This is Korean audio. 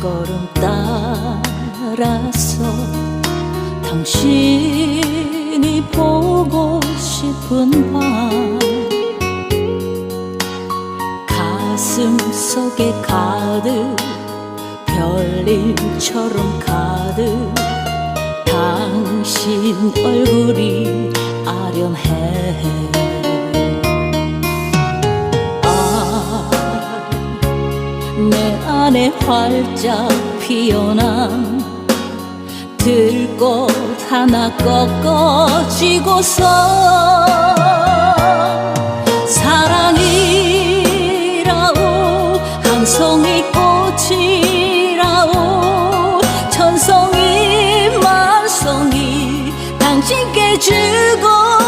걸음 따라서 당신이 보고 싶은 밤. 가슴 속에 가득 별일처럼 가득 당신 얼굴이 아련해 내 안에 활짝 피어난 들꽃 하나 꺾어지고서 사랑이라오 한송이 꽃이라오 천송이 만송이 당신께 주고